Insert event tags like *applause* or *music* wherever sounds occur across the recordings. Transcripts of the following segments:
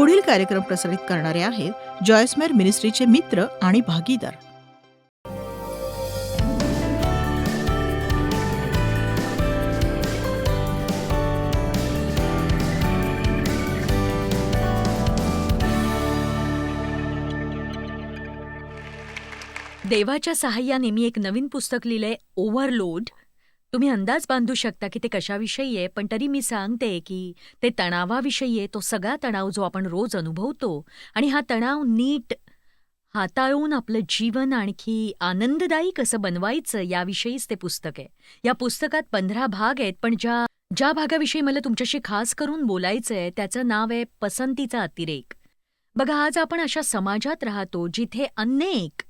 पुढील कार्यक्रम प्रसारित करणारे आहेत जॉयस्मेर मिनिस्ट्रीचे मित्र आणि भागीदार. देवाच्या सहाय्याने मी एक नवीन पुस्तक लिहिलंय ओव्हरलोड. तुम्ही अंदाज बांधू शकता की ते कशाविषयी आहे पण तरी मी सांगते की ते तणावाविषयी आहे. तो सगळा तणाव जो आपण रोज अनुभवतो आणि हा तणाव नीट हाताळून आपलं जीवन आणखी आनंददायी कसं बनवायचं याविषयीच ते पुस्तक आहे. या पुस्तकात पंधरा भाग आहेत पण ज्या ज्या भागाविषयी मला तुमच्याशी खास करून बोलायचं आहे त्याचं नाव आहे पसंतीचा अतिरेक. बघा आज आपण अशा समाजात राहतो जिथे अनेक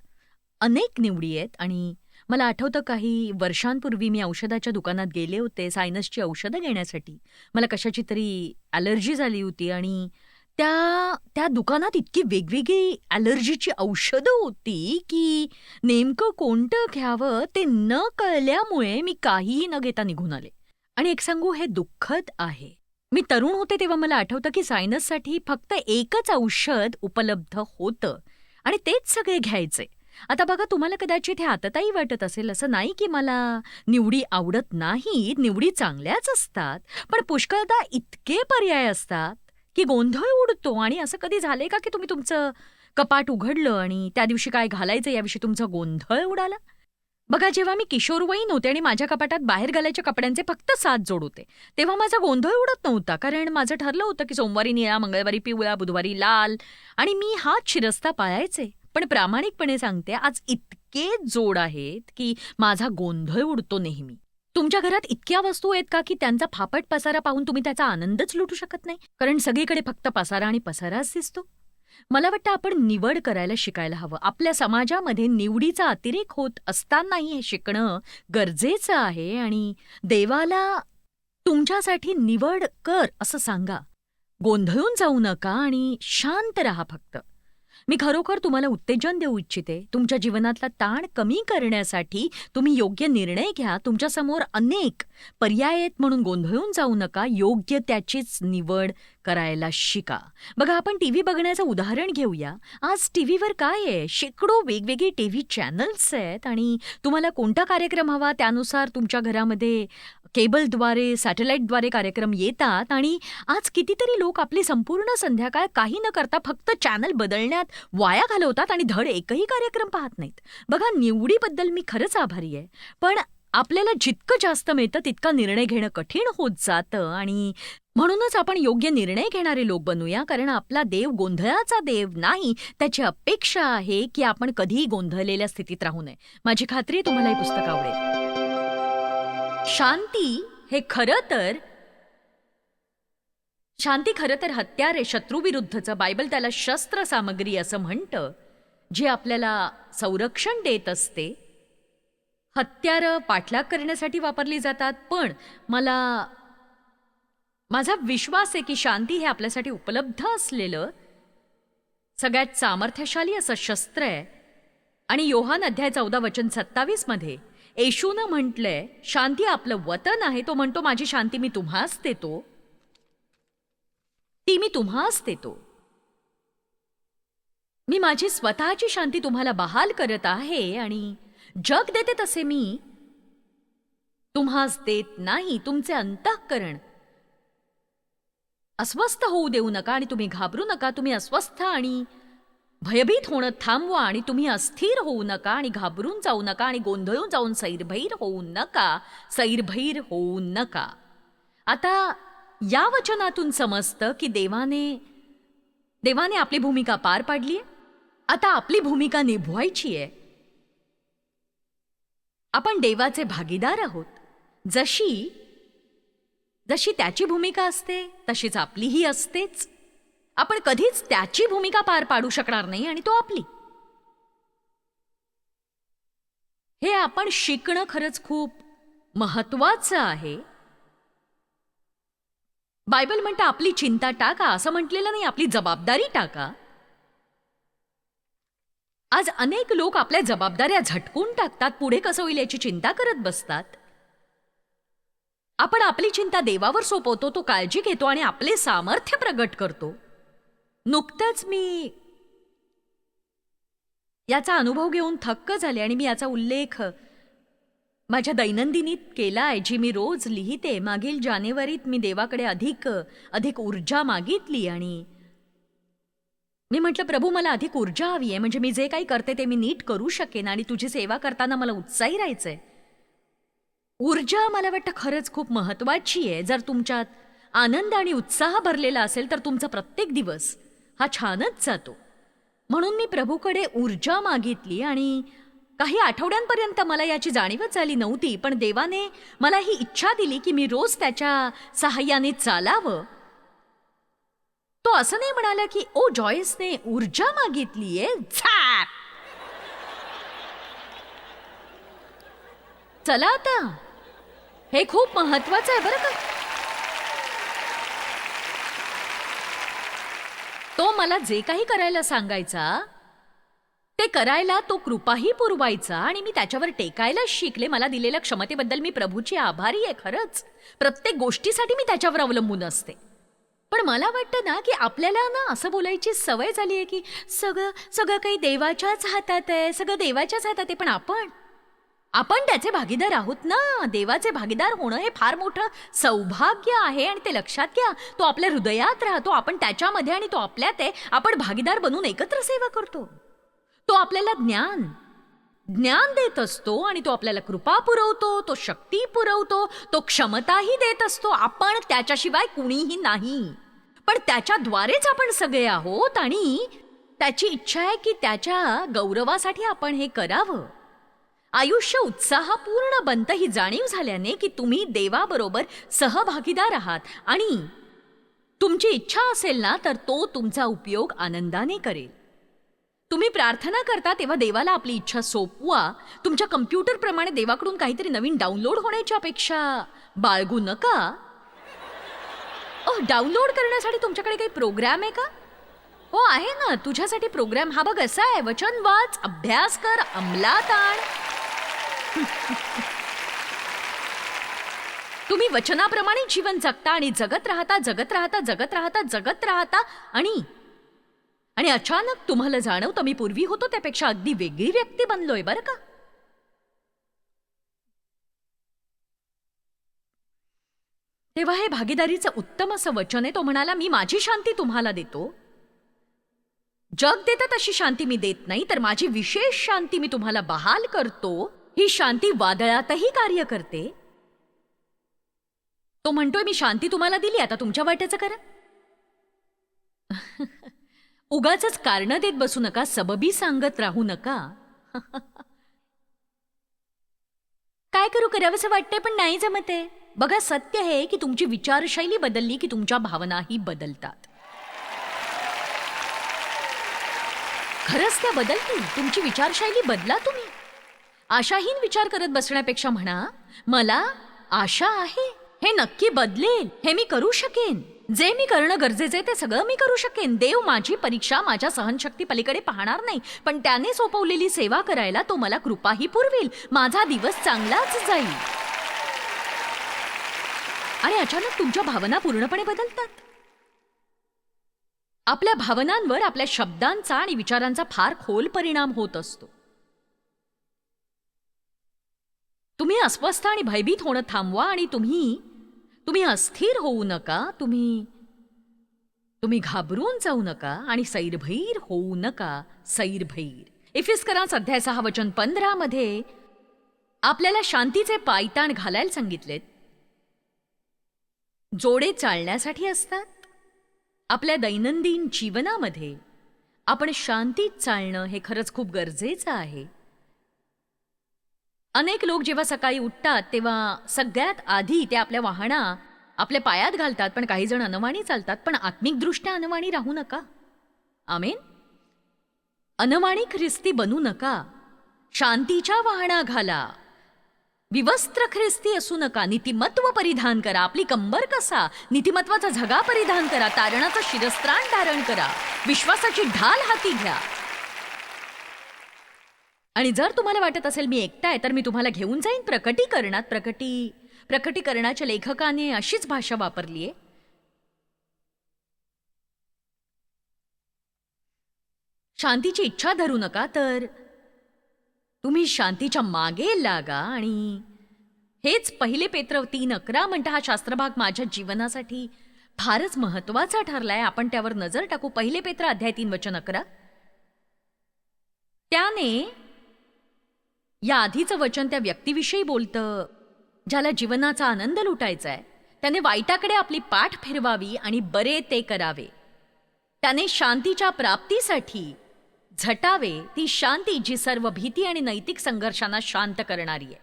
अनेक निवडी आहेत आणि मला आठवतं काही वर्षांपूर्वी मी औषधाच्या दुकानात गेले होते सायनसची औषधं घेण्यासाठी. मला कशाची तरी ॲलर्जी झाली होती आणि त्या त्या दुकानात इतकी वेगवेगळी ॲलर्जीची औषधं होती की नेमकं कोणतं घ्यावं ते न कळल्यामुळे मी काहीही न घेता निघून आले. आणि एक सांगू हे दुःखद आहे. मी तरुण होते तेव्हा मला आठवतं की सायनससाठी फक्त एकच औषध उपलब्ध होतं आणि तेच सगळे घ्यायचे. आता बघा तुम्हाला कदाचित हे आतताही वाटत असेल असं नाही की मला निवडी आवडत नाहीत निवडी चांगल्याच असतात पण पुष्कळदा इतके पर्याय असतात की गोंधळ उडतो. आणि असं कधी झालंय का की तुम्ही तुमचं कपाट उघडलं आणि त्या दिवशी काय घालायचं याविषयी तुमचा गोंधळ उडाला? बघा जेव्हा मी किशोरवयीन होते आणि माझ्या कपाटात बाहेर घालायच्या कपड्यांचे फक्त सात जोड होते तेव्हा माझा गोंधळ उडत नव्हता. कारण माझं ठरलं होतं की सोमवारी निळा मंगळवारी पिवळा बुधवारी लाल आणि मी हात शिरस्ता पाळायचे. पण प्रामाणिकपणे सांगते आज इतके जोड आहेत की माझा गोंधळ उडतो नेहमी. तुमच्या घरात इतक्या वस्तू आहेत का की त्यांचा फापट पसारा पाहून तुम्ही त्याचा आनंदच लुटू शकत नाही? कारण सगळीकडे फक्त पसारा आणि पसाराच दिसतो. मला वाटतं आपण निवड करायला शिकायला हवं. आपल्या समाजामध्ये निवडीचा अतिरेक होत असतानाही हे शिकणं गरजेचं आहे आणि देवाला तुमच्यासाठी निवड कर असं सांगा. गोंधळून जाऊ नका आणि शांत राहा फक्त. मी खरोखर तुम्हाला उत्तेजन देऊ इच्छिते. तुमच्या जीवनातला ताण कमी करण्यासाठी तुम्ही योग्य निर्णय घ्या. तुमच्यासमोर अनेक पर्याय आहेत म्हणून गोंधळून जाऊ नका. योग्य त्याचीच निवड करायला शिका. बघा आपण टीव्ही बघण्याचं उदाहरण घेऊया. आज टीव्हीवर काय आहे? शेकडो वेगवेगळे टीव्ही चॅनल्स आहेत आणि तुम्हाला कोणता कार्यक्रम हवा? त्यानुसार तुमच्या घरामध्ये केबलद्वारे सॅटेलाईटद्वारे कार्यक्रम येतात आणि आज कितीतरी लोक आपली संपूर्ण संध्याकाळ काही न करता फक्त चॅनल बदलण्यात वाया घालवतात आणि धड एकही कार्यक्रम पाहत नाहीत. बघा निवडीबद्दल मी खरंच आभारी आहे. पण आपल्याला जितकं जास्त मिळतं तितका निर्णय घेणं कठीण होत जातं आणि म्हणूनच आपण योग्य निर्णय घेणारे लोक बनूया कारण आपला देव गोंधळाचा देव नाही त्याची अपेक्षा आहे की आपण कधीही गोंधळलेल्या स्थितीत राहू नये. माझी खात्री आहे तुम्हाला हे पुस्तक आवडेल. शांती हे खरं तर शांती खरं तर हत्यार आहे शत्रूविरुद्धचं. बायबल त्याला शस्त्र सामग्री असं म्हणतं जे आपल्याला संरक्षण देत असते. हत्यारं पाठलाग करण्यासाठी वापरली जातात पण मला माझा विश्वास आहे की शांती हे आपल्यासाठी उपलब्ध असलेलं सगळ्यात सामर्थ्यशाली असं शस्त्र आहे. आणि योहान अध्याय चौदा वचन सत्तावीसमध्ये येशूनं म्हटलंय शांती आपलं वतन आहे. तो म्हणतो माझी शांती मी तुम्हाच देतो. ती मी तुम्हाच देतो. मी माझी स्वतःची शांती तुम्हाला बहाल करत आहे आणि जग देते तसे मी तुम्हास देत नाही. तुमचे अंतःकरण अस्वस्थ होऊ देऊ नका आणि तुम्ही घाबरू नका. तुम्ही अस्वस्थ आणि भयभीत होणं थांबवा आणि तुम्ही अस्थिर होऊ नका आणि घाबरून जाऊ नका आणि गोंधळून जाऊन सैरभैर होऊ नका. सैरभैर होऊ नका. आता या वचनातून समजतं की देवाने देवाने आपली भूमिका पार पाडली आहे. आता आपली भूमिका निभवायची आहे. आपण देवाचे भागीदार आहोत. जशी जशी त्याची भूमिका असते तशीच आपलीही असतेच. आपण कधीच त्याची भूमिका पार पाडू शकणार नाही आणि तो आपली. हे आपण शिकणं खरंच खूप महत्वाचं आहे. बायबल म्हणतं आपली चिंता टाका. असं म्हटलेलं नाही आपली जबाबदारी टाका. आज अनेक लोक आपल्या जबाबदाऱ्या झटकून टाकतात पुढे कसं होईल याची चिंता करत बसतात. आपण आपली चिंता देवावर सोपवतो तो काळजी घेतो आणि आपले सामर्थ्य प्रगट करतो. नुकतंच मी याचा अनुभव घेऊन थक्क झाले आणि मी याचा उल्लेख माझ्या दैनंदिनीत केला आहे. जी मी रोज लिहिते मागील जानेवारीत मी देवाकडे अधिक अधिक ऊर्जा मागितली आणि मी म्हटलं प्रभू मला अधिक ऊर्जा हवी आहे. म्हणजे मी जे काही करते ते मी नीट करू शकेन आणि तुझी सेवा करताना मला उत्साही राहायचंय. ऊर्जा मला वाटतं खरंच खूप महत्वाची आहे. जर तुमच्यात आनंद आणि उत्साह भरलेला असेल तर तुमचा प्रत्येक दिवस हा छानच जातो. म्हणून मी प्रभूकडे ऊर्जा मागितली आणि काही आठवड्यांपर्यंत मला याची जाणीवच झाली नव्हती पण देवाने मला ही इच्छा दिली की मी रोज त्याच्या सहाय्याने चालावं. तो असं नाही म्हणाला की ओ जॉयसने ऊर्जा मागितलीये झॅप चला आता. हे खूप महत्वाचं आहे बरं का तो मला जे काही करायला सांगायचा ते करायला तो कृपाही पुरवायचा आणि मी त्याच्यावर टेकायला शिकले. मला दिलेल्या क्षमतेबद्दल मी प्रभूची आभारी आहे खरंच. प्रत्येक गोष्टीसाठी मी त्याच्यावर अवलंबून असते. पण मला वाटतं ना की आपल्याला ना असं बोलायची सवय झाली आहे की सगळं सगळं काही देवाच्याच हातात आहे सगळं देवाच्याच हातात आहे पण आपण आपण त्याचे भागीदार आहोत ना. देवाचे भागीदार होणं हे फार मोठं सौभाग्य आहे आणि ते लक्षात घ्या. तो आपल्या हृदयात राहतो आपण त्याच्यामध्ये आणि तो आपल्यात आहे. आपण भागीदार बनून एकत्र सेवा करतो. तो आपल्याला ज्ञान ज्ञान देत असतो आणि तो आपल्याला कृपा पुरवतो तो शक्ती पुरवतो तो क्षमताही देत असतो. आपण त्याच्याशिवाय कुणीही नाही. पण त्याच्याद्वारेच आपण सगळे आहोत आणि त्याची इच्छा आहे की त्याच्या गौरवासाठी आपण हे करावं. आयुष्य उत्साहपूर्ण बनतं ही जाणीव झाल्याने की तुम्ही देवाबरोबर सहभागीदार आहात. आणि तुमची इच्छा असेल ना तर तो तुमचा उपयोग आनंदाने करेल. तुम्ही प्रार्थना करता तेव्हा देवाला आपली इच्छा सोपवा. तुमच्या कम्प्युटरप्रमाणे देवाकडून काहीतरी नवीन डाउनलोड होण्याची अपेक्षा बाळगू नका. डाउनलोड करण्यासाठी तुमच्याकडे काही प्रोग्राम आहे का? हो आहे ना. तुझ्यासाठी प्रोग्राम हा बघ असा आहे. वचन वाच अभ्यास कर अंमलात आण. तुम्ही वचनाप्रमाणे जीवन जगता आणि जगत राहता जगत राहता जगत राहता जगत राहता आणि आणि अचानक तुम्हाला जाणवतं मी पूर्वी होतो त्यापेक्षा अगदी वेगळी व्यक्ती बनलोय बरं का? तेव्हा हे भागीदारीचं उत्तम असं वचन आहे तो म्हणाला मी माझी शांती तुम्हाला देतो. जग देतं तशी शांती मी देत नाही तर माझी विशेष शांती मी तुम्हाला बहाल करतो. ही शांती वादळातही कार्य करते. तो म्हणतोय मी शांती तुम्हाला दिली आता तुमच्या वाट्याचं करा. *laughs* उगाच कारण देत बसू नका सबबी सांगत राहू नका. *laughs* काय करू करावंसं वाटतंय पण नाही जमत आहे. बघा सत्य हे की तुमची विचारशैली बदलली की तुमच्या भावनाही बदलतात. खरंच त्या बदलतील. तुमची विचारशैली बदला तुम्ही. आशाहीन विचार करत बसण्यापेक्षा म्हणा मला आशा आहे. हे नक्की बदलेल. हे मी करू शकेन. जे मी करणं गरजेचं आहे ते सगळं मी करू शकेन. देव माझी परीक्षा माझ्या सहनशक्ती पलीकडे पाहणार नाही पण त्याने सोपवलेली सेवा करायला तो मला कृपाही पुरवेल. माझा दिवस चांगलाच जाईल. आणि अचानक तुमच्या भावना पूर्णपणे बदलतात. आपल्या भावनांवर आपल्या शब्दांचा आणि विचारांचा फार खोल परिणाम होत असतो. तुम्ही अस्वस्थ आणि भयभीत होणं थांबवा आणि तुम्ही तुम्ही अस्थिर होऊ नका तुम्ही तुम्ही घाबरून जाऊ नका आणि सैरभैर होऊ नका सैरभैर. इफिस्करांच अध्याय सहा वचन पंधरा मध्ये आपल्याला शांतीचे पायताण घालायला सांगितलेत. जोडे चालण्यासाठी असतात. आपल्या दैनंदिन जीवनामध्ये आपण शांतीत चालणं हे खरंच खूप गरजेचं आहे. अनेक लोक जेव्हा सकाळी उठतात तेव्हा सगळ्यात आधी ते आपल्या वाहना आपल्या पायात घालतात पण काही जण अनवाणी चालतात. पण आत्मिकदृष्ट्या अनवाणी राहू नका. आमेन? अनवाणी ख्रिस्ती बनू नका. शांतीच्या वाहना घाला. विवस्त्र ख्रिस्ती असू नका. नीतिमत्व परिधान करा. आपली कंबर कसा? नीतिमत्वाचा झगा परिधान करा. तारणाचं शिरस्त्राण धारण करा. विश्वासाची ढाल हाती घ्या. आणि जर तुम्हाला वाटत असेल मी एकटा आहे तर मी तुम्हाला घेऊन जाईन प्रकटीकरणात. प्रकटी प्रकटीकरणाच्या लेखकाने अशीच भाषा वापरली आहे शांतीची इच्छा धरू नका तर तुम्ही शांतीच्या मागे लागा आणि हेच पहिले पेत्र तीन अकरा म्हणता हा शास्त्रभाग माझ्या जीवनासाठी फारच महत्त्वाचा ठरलाय. आपण त्यावर नजर टाकू. पहिले पेत्र अध्याय तीन वचन अकरा. त्याने या आधीचं वचन त्या व्यक्तीविषयी बोलतं. ज्याला जीवनाचा आनंद लुटायचा आहे त्याने वाईटाकडे आपली पाठ फिरवावी आणि बरे ते करावे. त्याने शांतीच्या प्राप्तीसाठी झटावे ती शांती जी सर्व भीती आणि नैतिक संघर्षांना शांत करणारी आहे.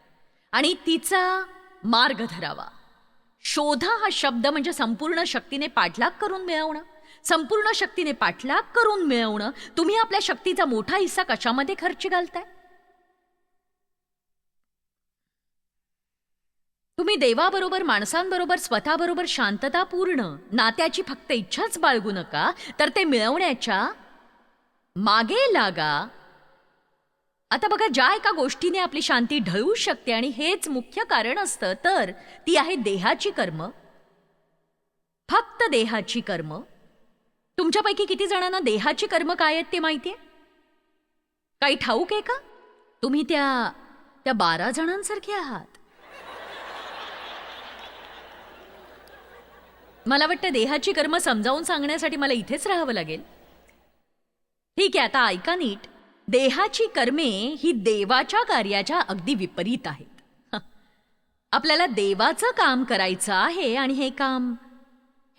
आणि तिचा मार्ग धरावा. शोधा हा शब्द म्हणजे संपूर्ण शक्तीने पाठलाग करून मिळवणं. संपूर्ण शक्तीने पाठलाग करून मिळवणं. तुम्ही आपल्या शक्तीचा मोठा हिस्सा कशामध्ये खर्च घालताय? देवाबरोबर माणसांबरोबर स्वतःबरोबर शांततापूर्ण नात्याची फक्त इच्छाच बाळगू नका तर ते मिळवण्याच्या मागे लागा. आता बघा ज्या एका गोष्टीने आपली शांती ढळू शकते आणि हेच मुख्य कारण असतं तर ती आहे देहाची कर्म. फक्त देहाची कर्म. तुमच्यापैकी किती जणांना देहाची कर्म काय आहेत ते माहितीये काही ठाऊक आहे का? तुम्ही त्या त्या बारा जणांसारखे आहात. मला वाटतं देहाची कर्म समजावून सांगण्यासाठी मला इथेच राहावं लागेल. ठीक आहे आता ऐका नीट. देहाची कर्मे ही देवाच्या कार्याच्या अगदी विपरीत आहेत. आपल्याला देवाचं काम करायचं आहे आणि हे काम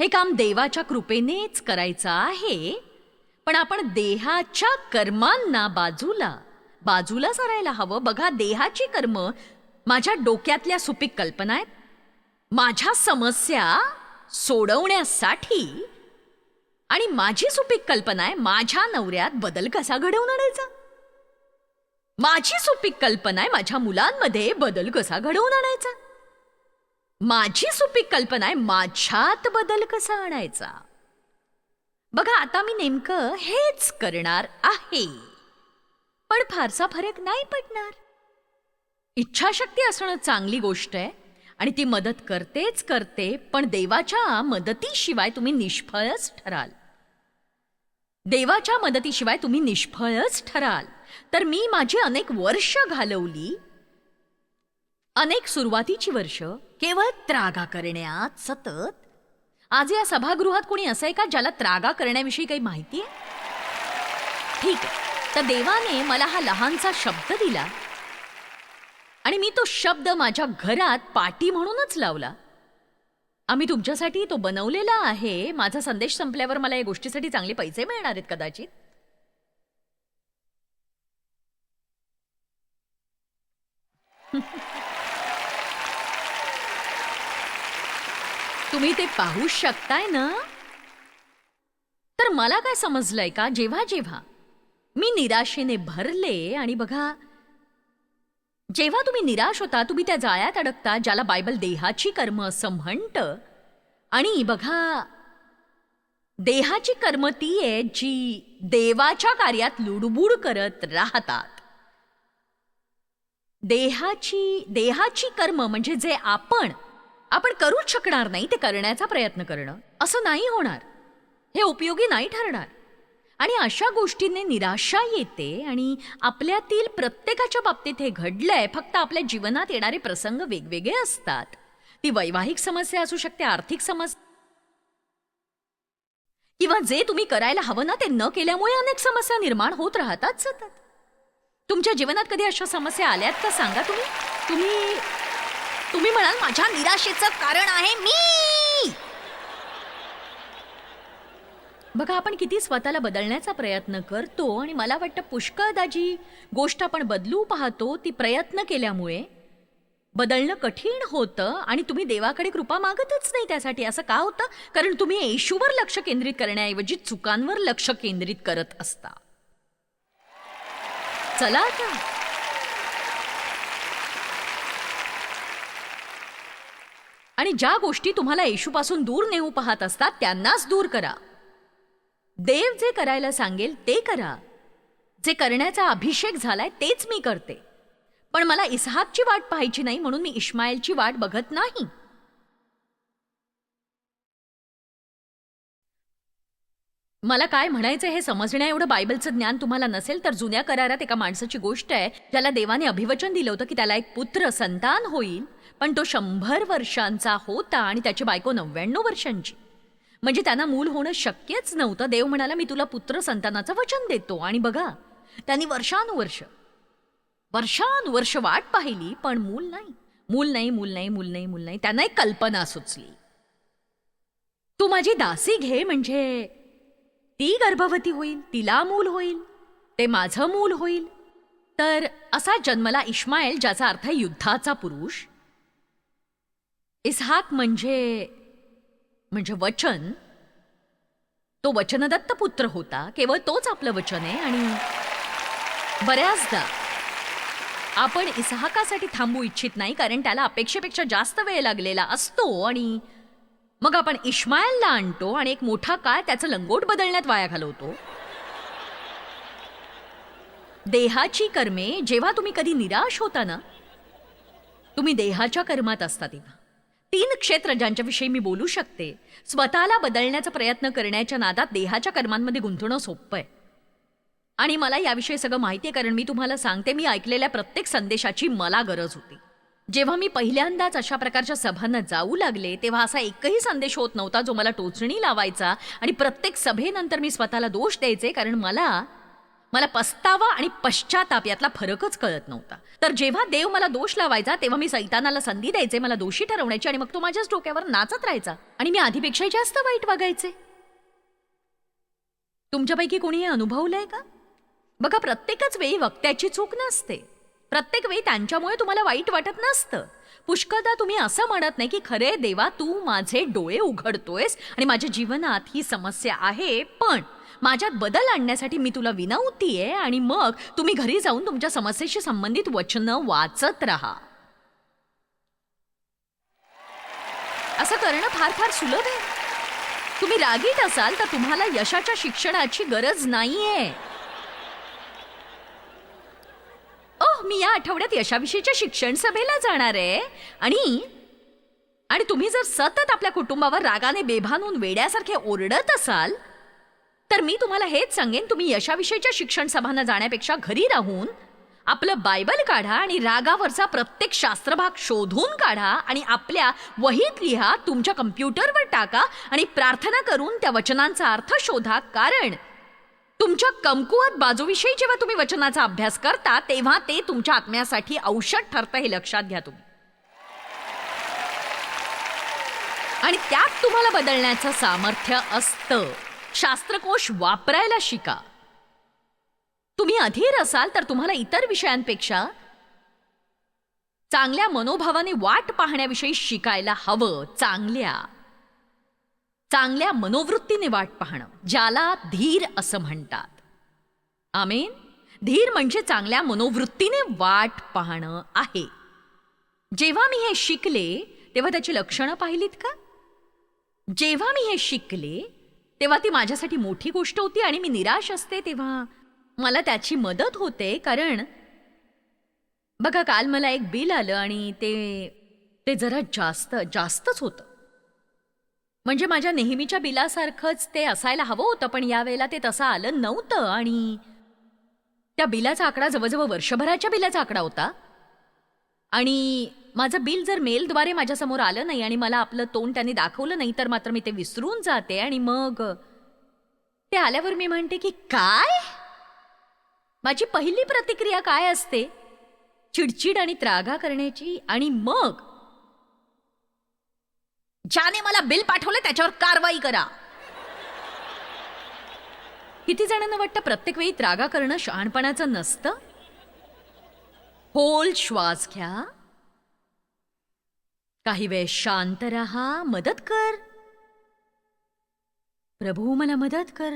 हे काम देवाच्या कृपेनेच करायचं आहे. पण आपण देहाच्या कर्मांना बाजूला बाजूला सरायला हवं. बघा देहाची कर्म माझ्या डोक्यातल्या सुपीक कल्पना आहेत. माझ्या समस्या सोडवण्यासाठी? आणि माझी सुपीक कल्पना आहे माझ्या नवऱ्यात बदल कसा घडवून आणायचा? माझी सुपीक कल्पना आहे माझ्या मुलांमध्ये बदल कसा घडवून आणायचा? माझी सुपीक कल्पना आहे माझ्यात बदल कसा आणायचा? बघा आता मी नेमकं हेच करणार आहे. पण फारसा फरक नाही पडणार. इच्छाशक्ती असणं चांगली गोष्ट आहे आणि ती मदत करतेच करते पण देवाच्या मदतीशिवाय तुम्ही निष्फळच ठराल. देवाच्या मदतीशिवाय तुम्ही निष्फळच ठराल. तर मी माझी अनेक वर्ष घालवली. अनेक सुरुवातीची वर्ष केवळ त्रागा करण्यात सतत. आज या सभागृहात कोणी असं आहे का ज्याला त्रागा करण्याविषयी काही माहिती आहे? ठीक आहे. तर देवाने मला हा लहानसा शब्द दिला. आणि मी तो शब्द माझ्या घरात पाटी म्हणूनच लावला. आम्ही तुमच्यासाठी तो बनवलेला आहे. माझा संदेश संपल्यावर मला या गोष्टीसाठी चांगले पैसे मिळणार आहेत कदाचित. तुम्ही ते पाहू शकताय ना? तर मला काय समजलंय का? जेव्हा जेव्हा मी निराशेने भरले आणि बघा जेव्हा तुम्ही निराश होता तुम्ही त्या जाळ्यात अडकता ज्याला बायबल देहाची कर्म असं म्हणतं. आणि बघा देहाची कर्म ती आहे जी देवाच्या कार्यात लुडबुड करत राहतात. देहाची देहाची कर्म म्हणजे जे आपण आपण करूच शकणार नाही ते करण्याचा प्रयत्न करणं. असं नाही होणार. हे उपयोगी नाही ठरणार. आणि अशा गोष्टींनी निराशा येते आणि आपल्यातील प्रत्येकाच्या बाबतीत हे घडलंय फक्त आपल्या जीवनात येणारे प्रसंग वेगवेगळे असतात. ती वैवाहिक समस्या असू शकते आर्थिक समस्या किंवा जे तुम्ही करायला हवं ना ते न केल्यामुळे अनेक समस्या निर्माण होत राहतात सतत. तुमच्या जीवनात कधी अशा समस्या आल्यात का सांगा तुम्ही? तुम्ही तुम्ही म्हणाल माझ्या निराशेचं कारण आहे मी. बघा आपण किती स्वतःला बदलण्याचा प्रयत्न करतो आणि मला वाटतं पुष्कळदा जी गोष्ट आपण बदलू पाहतो ती प्रयत्न केल्यामुळे बदलणं कठीण होतं आणि तुम्ही देवाकडे कृपा मागतच नाही त्यासाठी. असं का होतं? कारण तुम्ही येशूवर लक्ष केंद्रित करण्याऐवजी चुकांवर लक्ष केंद्रित करत असता. चला आता. आणि ज्या गोष्टी तुम्हाला येशूपासून दूर नेऊ पाहत असतात त्यांनाच दूर करा. देव जे करायला सांगेल ते करा. जे करण्याचा अभिषेक झालाय तेच मी करते. पण मला इसहाकची वाट पाहायची नाही म्हणून मी इस्माईलची वाट बघत नाही. मला काय म्हणायचं हे समजण्या एवढं बायबलचं ज्ञान तुम्हाला नसेल तर जुन्या करारात एका माणसाची गोष्ट आहे ज्याला देवाने अभिवचन दिलं होतं की त्याला एक पुत्र संतान होईल पण तो शंभर वर्षांचा होता आणि त्याची बायको नव्याण्णव वर्षांची. म्हणजे त्यांना मूल होणं शक्यच नव्हतं. देव म्हणाला मी तुला पुत्र संतानाचं वचन देतो. आणि बघा त्यांनी वर्षानुवर्ष वर्षानुवर्ष वाट पाहिली पण मूल नाही. मूल नाही मूल नाही मूल नाही मूल नाही. त्यांना एक कल्पना सुचली. तू माझी दासी घे म्हणजे ती गर्भवती होईल तिला मूल होईल ते माझं मूल होईल. तर असा जन्मला इश्माईल ज्याचा अर्थ आहे युद्धाचा पुरुष. इसहाक म्हणजे म्हणजे वचन तो वचनदत्त पुत्र होता केवळ तोच आपलं वचन आहे आणि बऱ्याचदा आपण इसहाकासाठी थांबू इच्छित नाही कारण त्याला अपेक्षेपेक्षा जास्त वेळ लागलेला असतो आणि मग आपण इश्मायलला आणतो आणि एक मोठा काळ त्याचं लंगोट बदलण्यात वाया घालवतो. देहाची कर्मे जेव्हा तुम्ही कधी निराश होता ना तुम्ही देहाच्या कर्मात असता तेव्हा. तीन क्षेत्र ज्यांच्याविषयी मी बोलू शकते. स्वतःला बदलण्याचा प्रयत्न करण्याच्या नादात देहाच्या कर्मांमध्ये गुंतणं सोपं आहे. आणि मला याविषयी सगळं माहिती आहे कारण मी तुम्हाला सांगते मी ऐकलेल्या प्रत्येक संदेशाची मला गरज होती. जेव्हा मी पहिल्यांदाच अशा प्रकारच्या सभांना जाऊ लागले तेव्हा असा एकही संदेश होत नव्हता जो मला टोचणी लावायचा आणि प्रत्येक सभेनंतर मी स्वतःला दोष द्यायचे कारण मला मला पस्तावा आणि पश्चाताप यातला फरकच कळत नव्हता. तर जेव्हा देव मला दोष लावायचा तेव्हा मी सैतानाला संधी द्यायचे मला दोषी ठरवण्याची आणि मग तो माझ्याच डोक्यावर नाचत राहायचा आणि मी आधीपेक्षाही जास्त वाईट वागायचे. तुमच्यापैकी कोणी हे अनुभवलंय का? बघा प्रत्येकच वेळी वक्त्याची चूक नसते. प्रत्येक वेळी त्यांच्यामुळे तुम्हाला वाईट वाटत नसतं. पुष्कळदा तुम्ही असं म्हणत नाही की खरे देवा तू माझे डोळे उघडतोयस आणि माझ्या जीवनात ही समस्या आहे पण माझ्यात बदल आणण्यासाठी मी तुला विनवतीये आणि मग तुम्ही घरी जाऊन तुमच्या समस्येशी संबंधित वचनं वाचत राहा. असं करणं फार फार सुलभ आहे. तुम्ही रागीट असाल तर तुम्हाला यशाच्या शिक्षणाची गरज नाहीये. ओह मी या आठवड्यात यशाविषयीच्या शिक्षण सभेला जाणार आहे. आणि आणि तुम्ही जर सतत आपल्या कुटुंबावर रागाने बेभानून वेड्यासारखे ओरडत असाल तर मी तुम्हाला हेच सांगेन तुम्ही यशाविषयीच्या शिक्षण सभांना जाण्यापेक्षा घरी राहून आपलं बायबल काढा आणि रागावरचा प्रत्येक शास्त्रभाग शोधून काढा आणि आपल्या वहीत लिहा तुमच्या कम्प्युटरवर टाका आणि प्रार्थना करून त्या वचनांचा अर्थ शोधा. कारण तुमच्या कमकुवत बाजूविषयी जेव्हा तुम्ही वचनाचा अभ्यास करता तेव्हा ते तुमच्या आत्म्यासाठी औषध ठरतं हे लक्षात घ्या तुम्ही. आणि त्यात तुम्हाला बदलण्याचं सामर्थ्य असतं. शास्त्रकोश वापरायला शिका. तुम्ही अधीर असाल तर तुम्हाला इतर विषयांपेक्षा चांगल्या मनोभावाने वाट पाहण्याविषयी शिकायला हवं चांगल्या. चांगल्या मनोवृत्तीने वाट पाहणं ज्याला धीर असं म्हणतात. आमेन? धीर म्हणजे चांगल्या मनोवृत्तीने वाट पाहणं आहे. जेव्हा मी हे शिकले तेव्हा त्याची लक्षणं पाहिलीत का? जेव्हा मी हे शिकले तेव्हा ती माझ्यासाठी मोठी गोष्ट होती आणि मी निराश असते तेव्हा. मला त्याची मदत होते कारण बघा काल मला एक बिल आलं आणि ते ते जरा जास्त जास्तच होतं. म्हणजे माझ्या नेहमीच्या बिलासारखंच ते असायला हवं होतं पण यावेळेला ते तसं आलं नव्हतं आणि त्या बिलाचा आकडा जवळजवळ वर्षभराच्या बिलाचा आकडा होता. आणि माझं बिल जर मेलद्वारे माझ्यासमोर आलं नाही आणि मला आपलं तोंड त्यांनी दाखवलं नाही तर मात्र मी ते विसरून जाते. आणि मग? ते आल्यावर मी म्हणते की काय? माझी पहिली प्रतिक्रिया काय असते? चिडचिड आणि त्रागा करण्याची? आणि मग? ज्याने मला बिल पाठवलं त्याच्यावर कारवाई करा. किती जणांना वाटतं प्रत्येक वेळी त्रागा करणं शहाणपणाचं नसतं? होल श्वास घ्या. काही वेळ शांत रहा मदत कर. प्रभू मला मदत कर.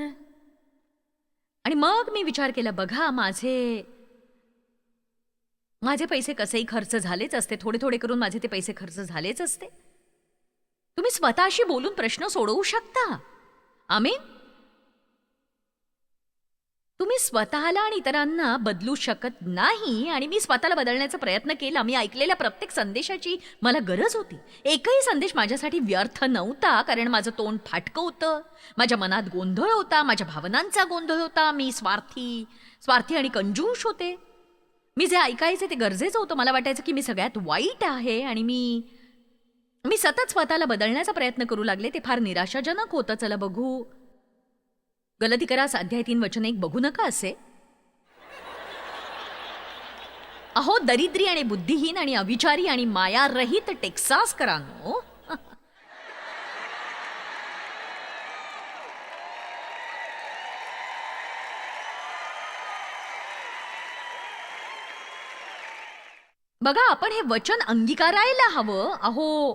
आणि मग मी विचार केला बघा माझे माझे पैसे कसेही खर्च झालेच असते. थोडे थोडे करून माझे ते पैसे खर्च झालेच असते. तुम्ही स्वतःशी बोलून प्रश्न सोडवू शकता. आमीन. तुम्ही स्वतःला आणि इतरांना बदलू शकत नाही आणि मी स्वतःला बदलण्याचा प्रयत्न केला. मी ऐकलेल्या प्रत्येक संदेशाची मला गरज होती. एकही संदेश माझ्यासाठी व्यर्थ नव्हता कारण माझं तोंड फाटकं होतं. माझ्या मनात गोंधळ होता माझ्या भावनांचा गोंधळ होता. मी स्वार्थी स्वार्थी आणि कंजूष होते. मी जे ऐकायचे ते गरजेचं होतं. मला वाटायचं की मी सगळ्यात वाईट आहे आणि मी मी सतत स्वतःला बदलण्याचा प्रयत्न करू लागले. ते फार निराशाजनक होतं. चला बघू. गलती करा अध्याय तीन वचन एक बघू नका असे. अहो दरिद्री आणि बुद्धिहीन आणि अविचारी आणि मायारहित टेक्सास करानो बघा आपण हे वचन अंगीकारायला हवं. अहो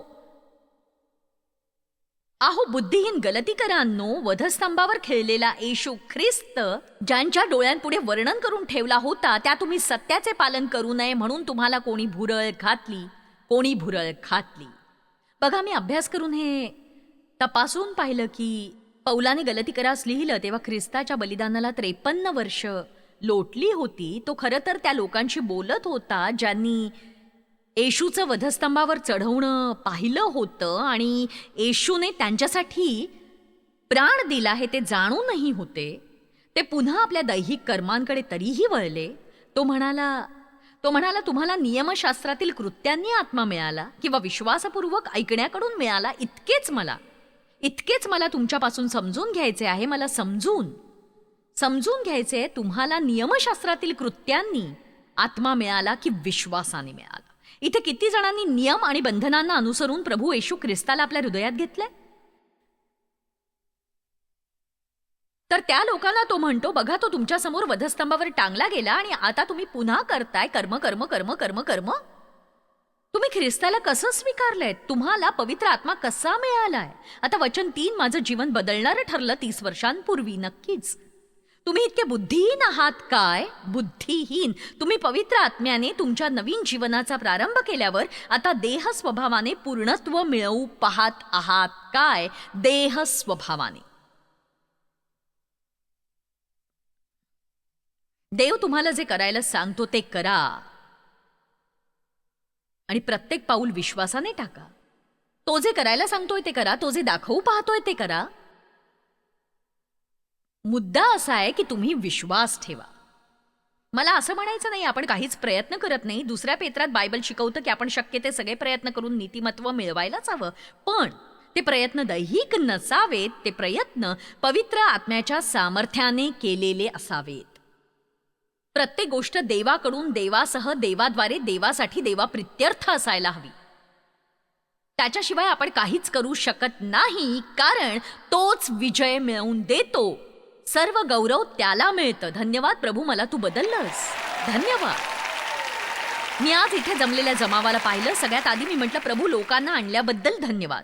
आहो बुद्धिहीन गलतीकरांनो वधस्तंभावर खेळलेला येशू ख्रिस्त ज्यांच्या डोळ्यांपुढे वर्णन करून ठेवला होता त्या तुम्ही सत्याचे पालन करू नये म्हणून तुम्हाला कोणी भुरळ घातली कोणी भुरळ घातली बघा मी अभ्यास करून हे तपासून पाहिलं की पौलाने गलतीकरास लिहिलं तेव्हा ख्रिस्ताच्या बलिदानाला त्रेपन्न वर्ष लोटली होती. तो खरं तर त्या लोकांशी बोलत होता ज्यांनी येशूचं वधस्तंभावर चढवणं पाहिलं होतं आणि येशूने त्यांच्यासाठी प्राण दिला हे ते जाणूनही होते. ते पुन्हा आपल्या दैहिक कर्मांकडे तरीही वळले. तो म्हणाला तो म्हणाला तुम्हाला नियमशास्त्रातील कृत्यांनी आत्मा मिळाला किंवा विश्वासपूर्वक ऐकण्याकडून मिळाला इतकेच मला. इतकेच मला तुमच्यापासून समजून घ्यायचे आहे मला समजून. समजून घ्यायचे तुम्हाला नियमशास्त्रातील कृत्यांनी आत्मा मिळाला की विश्वासाने मिळाला. इथे किती जणांनी नियम आणि बंधनांना अनुसरून प्रभू येशू ख्रिस्ताला आपल्या हृदयात घेतलंय? तर त्या लोकांना तो म्हणतो बघा तो तुमच्यासमोर वधस्तंभावर टांगला गेला आणि आता तुम्ही पुन्हा करताय कर्म कर्म कर्म कर्म कर्म. तुम्ही ख्रिस्ताला कसं स्वीकारलंय? तुम्हाला पवित्र आत्मा कसा मिळालाय? आता वचन तीन माझं जीवन बदलणारं ठरलं तीस वर्षांपूर्वी नक्कीच. तुम्ही इतके बुद्धिहीन आहात काय? बुद्धिहीन. तुम्ही पवित्र आत्म्याने तुमच्या नवीन जीवनाचा प्रारंभ केल्यावर आता देह स्वभावाने पूर्णत्व मिळवू पाहत आहात काय? देह स्वभावाने देव तुम्हाला जे करायला सांगतो ते करा. आणि प्रत्येक पाऊल विश्वासाने टाका. तो जे करायला सांगतोय ते करा तो जे दाखवू पाहतोय ते करा. मुद्दा असा आहे की तुम्ही विश्वास ठेवा. मला असं म्हणायचं नाही आपण काहीच प्रयत्न करत नाही. दुसऱ्या पेत्रात बायबल शिकवतं की आपण शक्य ते सगळे प्रयत्न करून नीतिमत्व मिळवायलाच हवं. पण ते प्रयत्न दैहिक नसावेत ते प्रयत्न पवित्र आत्म्याच्या सामर्थ्याने केलेले असावेत. प्रत्येक गोष्ट देवाकडून देवासह देवाद्वारे देवासाठी देवा प्रित्यर्थ असायला हवी. त्याच्याशिवाय आपण काहीच करू शकत नाही कारण तोच विजय मिळवून देतो. सर्व गौरव त्याला मिळतं. धन्यवाद प्रभू मला तू बदललंस. धन्यवाद. मी आज इथे जमलेल्या जमावाला पाहिलं. सगळ्यात आधी मी म्हटलं प्रभू लोकांना आणल्याबद्दल धन्यवाद.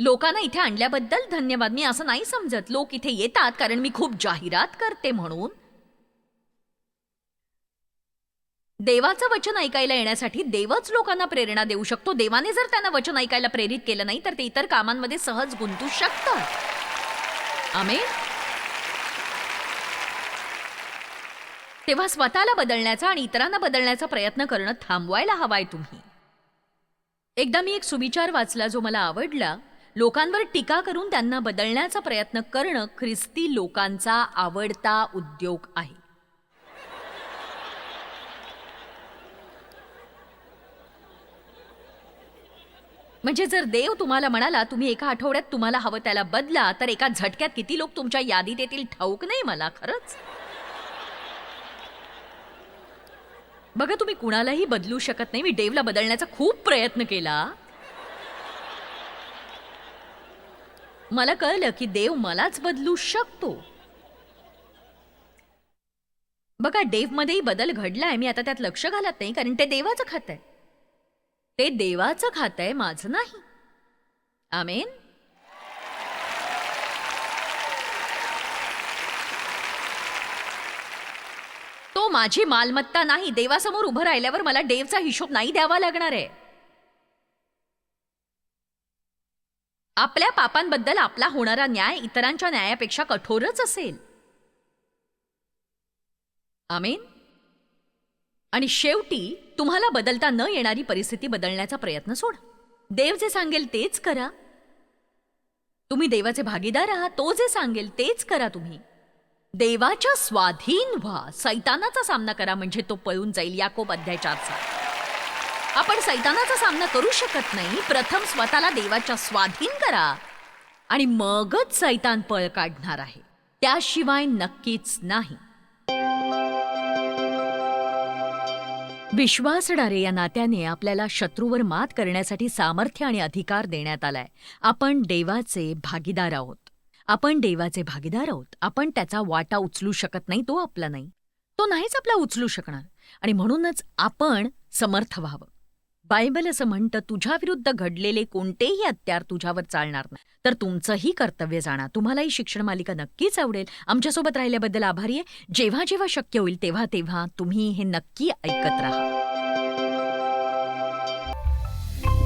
लोकांना इथे आणल्याबद्दल धन्यवाद. मी असं नाही समजत. लोक इथे येतात कारण मी खूप जाहिरात करते म्हणून. देवाचं वचन ऐकायला येण्यासाठी देवच लोकांना प्रेरणा देऊ शकतो. देवाने जर त्यांना वचन ऐकायला प्रेरित केलं नाही तर ते इतर कामांमध्ये सहज गुंतू शकतात. आमेन. तेव्हा स्वतःला बदलण्याचा आणि इतरांना बदलण्याचा प्रयत्न करणं थांबवायला हवाय तुम्ही. एकदा मी एक सुविचार वाचला जो मला आवडला. लोकांवर टीका करून त्यांना बदलण्याचा प्रयत्न करणं ख्रिस्ती लोकांचा आवडता उद्योग आहे. म्हणजे जर देव तुम्हाला म्हणाला तुम्ही एका आठवड्यात तुम्हाला हवं त्याला बदला तर एका झटक्यात किती लोक तुमच्या यादीत येतील? ठाऊक नाही मला खरंच. बघा तुम्ही कुणालाही बदलू शकत नाही. मी डेवला बदलण्याचा खूप प्रयत्न केला. मला कळलं की देव मलाच बदलू शकतो. बघा डेवमध्येही बदल घडलाय. मी आता त्यात लक्ष घालत नाही कारण ते देवाचं खात आहे ते देवाचं खात आहे माझं नाही. आमेन? तो माझी मालमत्ता नाही देवासमोर उभं राहिल्यावर मला देवचा हिशोब नाही द्यावा लागणार आहे. आपल्या पापांबद्दल आपला होणारा न्याय इतरांच्या न्यायापेक्षा कठोरच असेल. आमेन? आणि शेवटी तुम्हाला बदलता न येणारी परिस्थिती बदलण्याचा प्रयत्न सोड. देव जे सांगेल तेच करा. तुम्ही देवाचे भागीदार आहात तो जे सांगेल तेच करा तुम्ही. देवाच्या स्वाधीन व्हा. सैतानाचा सामना करा म्हणजे तो पळून जाईल याकोब अध्याचारचा आपण सैतानाचा सामना करू शकत नाही प्रथम स्वतःला देवाच्या स्वाधीन करा आणि मगच सैतान पळ काढणार आहे. त्याशिवाय नक्कीच नाही. विश्वासणारे या नात्याने आपल्याला शत्रूवर मात करण्यासाठी सामर्थ्य आणि अधिकार देण्यात आलाय. आपण देवाचे भागीदार आहोत. आपण देवाचे भागीदार आहोत. आपण त्याचा वाटा उचलू शकत नाही तो आपला नाही. तो नाहीच आपला उचलू शकणार. आणि म्हणूनच आपण समर्थ व्हावं. बायबल असं म्हणतं तुझ्याविरुद्ध घडलेले कोणतेही अत्यार तुझ्यावर चालणार नाही. तर तुमचंही कर्तव्य जाणार तुम्हालाही शिक्षण मालिका नक्कीच आवडेल. आमच्यासोबत राहिल्याबद्दल आभारी आहे. जेव्हा जेव्हा शक्य होईल तेव्हा तेव्हा तुम्ही हे नक्की ऐकत राहा.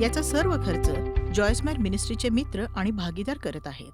याचा सर्व खर्च जॉयस्मॅर मिनिस्ट्रीचे मित्र आणि भागीदार करत आहेत.